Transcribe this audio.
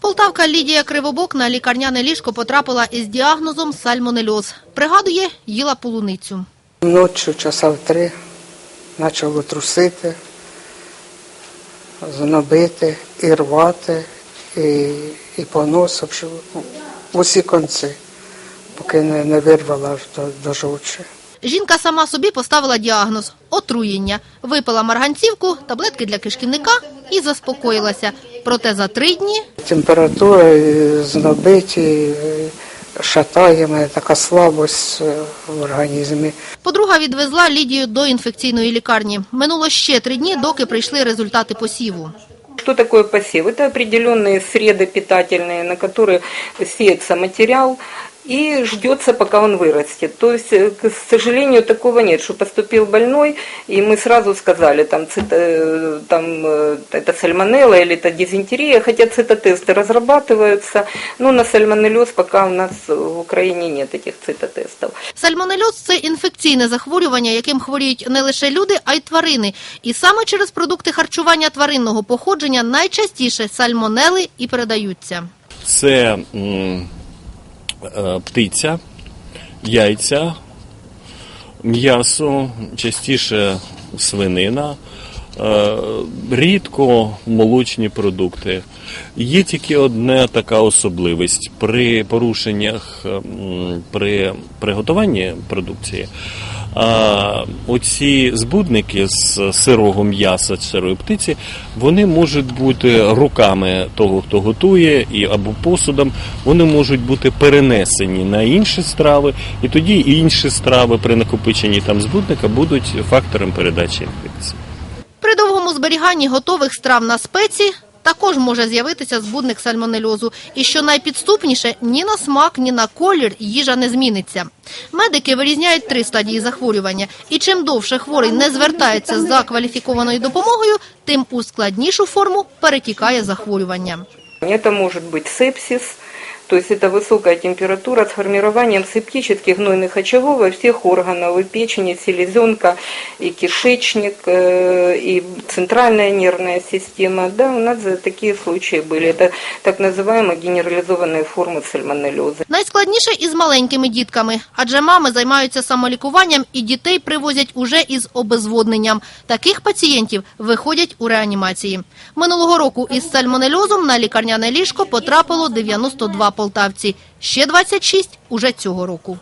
Полтавка Лідія Кривобок на лікарняне ліжко потрапила із діагнозом сальмонельоз. Пригадує, їла полуницю. Ночі часа в три почало трусити, знобити і рвати, і, і понос, в общем, усі конці, поки не, не вирвала до, до жовчі. Жінка сама собі поставила діагноз – отруєння. Випила марганцівку, таблетки для кишківника і заспокоїлася. Проте за три дні Температура і знобить, і шатає мене така слабость е, в організмі. подруга відвезла Лідію до інфекційної лікарні. Минуло ще три дні, доки прийшли результати посіву. Что такое посев? Это определенные среды питательные, на которые сеется материал и ждется, пока он вырастет. То есть, э, к сожалению, такого нет, что поступил больной, и мы сразу сказали, там, цито, э, там э, это сальмонелла или это дизентерия, хотя цитотесты разрабатываются, но на сальмонеллез пока у нас в Украине нет этих цитотестов. Сальмонельоз – це інфекційне захворювання, яким хворіють не лише люди, а й тварини. І саме через продукти харчування тваринного походження найчастіше сальмонели і передаються. Це м, е, птиця, яйця, м'ясо, частіше свинина, е, рідко молочні продукти. Є тільки одна така особливість при порушеннях при приготуванні продукції. А оці збудники з сирого м'яса, сирої птиці, вони можуть бути руками того, хто готує, і або посудом, вони можуть бути перенесені на інші страви, і тоді інші страви при накопиченні там збудника будуть фактором передачі інфекції. При довгому зберіганні готових страв на спеці також може з'явитися збудник сальмонельозу. І що найпідступніше, ні на смак, ні на колір їжа не зміниться. Медики вирізняють три стадії захворювання. І чим довше хворий не звертається за кваліфікованою допомогою, тим у складнішу форму перетікає захворювання. Це може бути сепсис, то есть это высокая температура с формированием септических гнойных очагов всех органов, и печени, селезенка, и кишечник, э, и центральная нервная система. Да, у нас э, такие случаи были. Это так называемые генерализованные формы сальмонеллеза. Найскладніше із маленькими дітками, адже мами займаються самолікуванням і дітей привозять уже із обезводненням. Таких пацієнтів виходять у реанімації. Минулого року із сальмонельозом на лікарняне ліжко потрапило 92 полтавці. Ще 26 уже цього року.